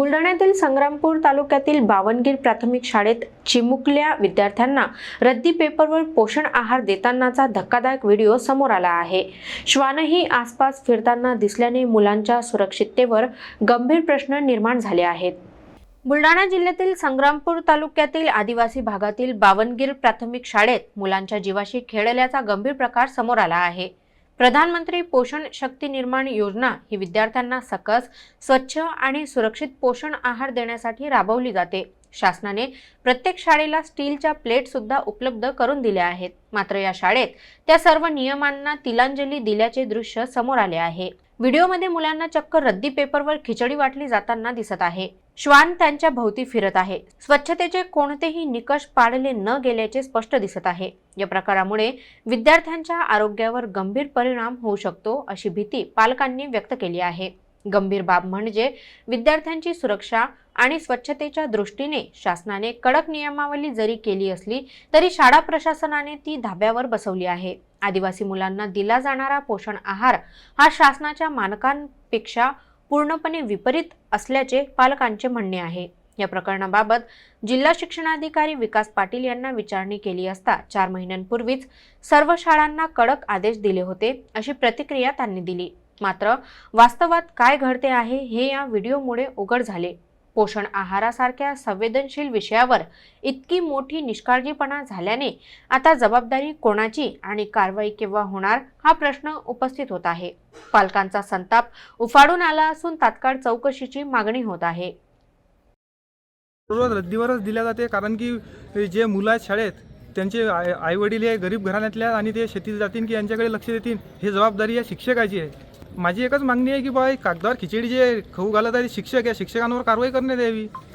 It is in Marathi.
बुलढाण्यातील संग्रामपूर तालुक्यातील बावनगीर प्राथमिक शाळेत चिमुकल्या विद्यार्थ्यांना रद्दी पेपरवर पोषण आहार देतानाचा धक्कादायक व्हिडिओ समोर आला आहे. श्वानही आसपास फिरताना दिसल्याने मुलांच्या सुरक्षिततेवर गंभीर प्रश्न निर्माण झाले आहेत. बुलढाणा जिल्ह्यातील संग्रामपूर तालुक्यातील आदिवासी भागातील बावनगीर प्राथमिक शाळेत मुलांच्या जीवाशी खेळल्याचा गंभीर प्रकार समोर आला आहे. प्रधानमंत्री पोषण शक्ती निर्माण योजना ही विद्यार्थ्यांना सकस स्वच्छ आणि सुरक्षित पोषण आहार देण्यासाठी राबवली जाते. शासनाने प्रत्येक शाळेला स्टीलच्या प्लेट सुद्धा उपलब्ध करून दिल्या आहेत. मात्र या शाळेत त्या सर्व नियमांना तिलांजली दिल्याचे दृश्य समोर आले आहे. व्हिडिओमध्ये मुलांना चक्क रद्दी पेपरवर खिचडी वाटली जाताना दिसत आहे. श्वान त्यांच्या भोवती फिरत आहे. स्वच्छतेचे कोणतेही निकष पाळले न गेल्याचे स्पष्ट दिसत आहे. या प्रकारामुळे विद्यार्थ्यांच्या आरोग्यावर गंभीर परिणाम होऊ शकतो अशी भीती पालकांनी व्यक्त केली आहे. गंभीर बाब म्हणजे विद्यार्थ्यांची सुरक्षा आणि स्वच्छतेच्या दृष्टीने शासनाने कडक नियमावली जरी केली असली तरी शाळा प्रशासनाने ती धाब्यावर बसवली आहे. आदिवासी मुलांना दिला जाणारा पोषण आहार हा शासनाच्या मानकांपेक्षा पूर्णपणे विपरीत असल्याचे पालकांचे म्हणणे आहे. या प्रकरणाबाबत जिल्हा शिक्षणाधिकारी विकास पाटील यांना विचारणी केली असता चार महिन्यांपूर्वीच सर्व शाळांना कडक आदेश दिले होते अशी प्रतिक्रिया त्यांनी दिली. मात्र वास्तवात काय घडते आहे हे या व्हिडिओमुळे उघड झाले. पोषण आहारासारख्या संवेदनशील विषयावर इतकी मोठी निष्काळजीपणा झाल्याने आता जबाबदारी कोणाची आणि कारवाई केव्हा होणार हा प्रश्न उपस्थित होत आहे. पालकांचा संताप उफाडून आला असून तात्काळ चौकशीची मागणी होत आहे. रद्दीवरच दिल्या जाते कारण की जे मुलं आहेत शाळेत त्यांचे आई आईवडील हे गरीब घराण्यातल्या आणि ते शेतीत जातील की यांच्याकडे लक्ष देतील हे जबाबदारी या शिक्षकाची आहे. माझी एकच मागणी आहे की बा कागदावर खिचडी जे खाऊ घालत आहे शिक्षक या शिक्षकांवर कारवाई करण्यात यावी.